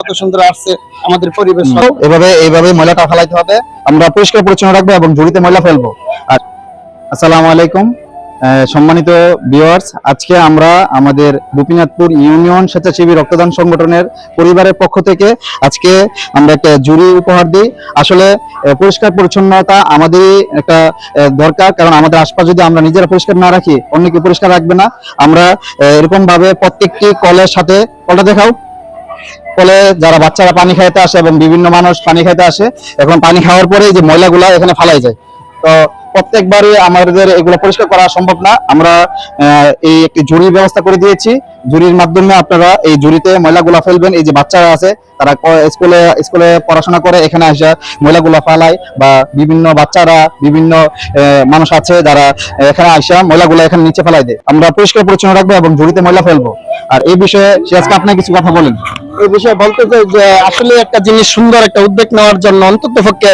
কত সুন্দর আসছে আমাদের পরিবেশ। এভাবে, এইভাবে ময়লাটা ফেলাইতে হবে। আমরা পরিষ্কার পরিচ্ছন্ন রাখব এবং ঝুড়িতে ময়লা ফেলব। আর আসসালামু আলাইকুম। সম্মানিত ভিউয়ার্স আজকে আমরা আমাদের গোপীনাথপুর ইউনিয়ন স্বেচ্ছাসেবী রক্তদান সংগঠনের পরিবারের পক্ষ থেকে আজকে আমরা একটা জুড়ি উপহার দিই। আসলে পরিষ্কার পরিচ্ছন্নতা আমাদের একটা দরকার, কারণ আমাদের আশপাশ যদি আমরা নিজেরা পরিষ্কার না রাখি, অন্যকে পরিষ্কার রাখবে না। আমরা এরকম ভাবে প্রত্যেকটি কলের সাথে কলটা দেখাও। ফলে যারা বাচ্চারা পানি খাইতে আসে এবং বিভিন্ন মানুষ পানি খাইতে আসে, এখন পানি খাওয়ার পরে যে ময়লাগুলা এখানে ফালাই যায়। তো প্রত্যেকবারই আমাদের এগুলো পরিষ্কার করা সম্ভব না। আমরা এই একটি ঝুড়ির ব্যবস্থা করে দিয়েছি। ঝুড়ির মাধ্যমে আপনারা এই ঝুড়িতে ময়লাগুলা ফেলবেন। এই যে বাচ্চারা আছে, তারা স্কুলে স্কুলে পড়াশোনা করে, এখানে আসে, ময়লাগুলা ফালায় বা বিভিন্ন বাচ্চারা, বিভিন্ন মানুষ আছে যারা এখানে আসা, ময়লাগুলা এখানে নিচে ফেলাই দেয়। আমরা পরিষ্কার পরিচ্ছন্ন রাখব এবং ঝুড়িতে ময়লা ফেলব। আর এই বিষয়ে সিরাজকে আপনি কিছু কথা বলেন। এই বিষয়ে বলতে চাই যে আসলে একটা জিনিস সুন্দর একটা উদ্যোগ নেওয়ার জন্য অন্তত পক্ষে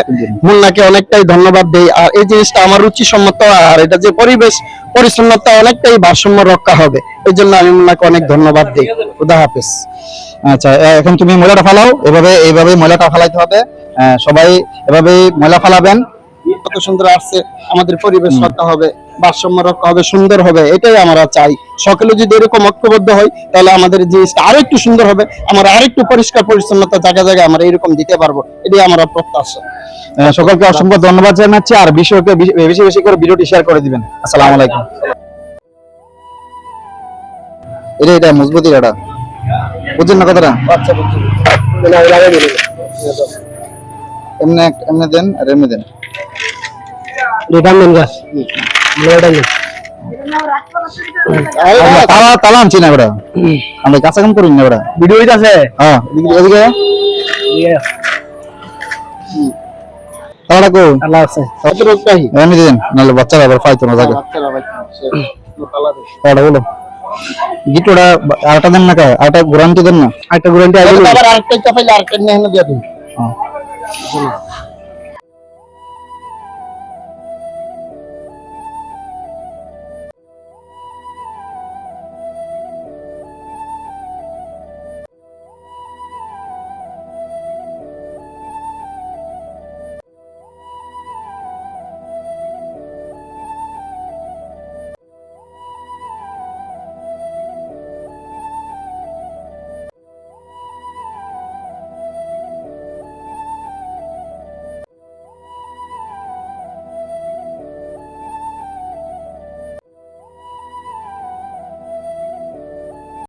মুন্নাকে অনেকটাই ধন্যবাদ দেই। আর এই জিনিসটা আমার রুচি সম্মত আর এটা যে পরিবেশ পরিচ্ছন্নতা অনেকটাই ভারসাম্য রক্ষা হবে। এই জন্য আমি মুন্নাকে অনেক ধন্যবাদ দিই। খুদা হাফেজ। আচ্ছা এখন তুমি ময়লাটা ফালাও। এভাবে এইভাবে ময়লাটা ফালাইতে হবে। সবাই এভাবেই ময়লা ফালাবেন। কত সুন্দর আসছে। আমাদের পরিবেশ রক্ষা হবে। ভারসাম্য রক্ষা হবে সুন্দর হবে এটাই আমরা চাই। সকলে যদি এরকম ঐক্যবদ্ধ হয় তাহলে আমাদের জিনিসটা আরও একটু সুন্দর হবে আমরা আরেকটু পরিষ্কার পরিচ্ছন্নতা জায়গা জায়গায় আমরা এরকম দিতে পারব এটাই আমরা প্রত্যাশা। সকলকে অসংখ্য ধন্যবাদ জানাচ্ছি আর বিষয়কে বেশি বেশি করে ভিডিওটি শেয়ার করে দিবেন। আসসালামু আলাইকুম। এটা এটা মজবুতি এটা। বুঝছেন না কথাটা? আচ্ছা বুঝছি। মানে। এমনি এমনি দেন আর এমনি দেন। গাছ এটা নেই আমরা তালা তালা আনছি না ওটা আমরা কাছে কাম করি না ওটা ভিডিও আছে হ্যাঁ এদিকে এদিকে। কো আল্লাহ আছে। কত রোগ চাই এমনি দেন নাহলে বাচ্চারা আবার ফাইতো না বাচ্চারা ভাই বলো। দেন না কা? আরেকটা গ্যারান্টি দেন না? আরেকটা গ্যারান্টি আছে আবার আরেকটা চাপাইলে আরেকটা নিয়ে এনে দিয়ে দিন। হ্যাঁ।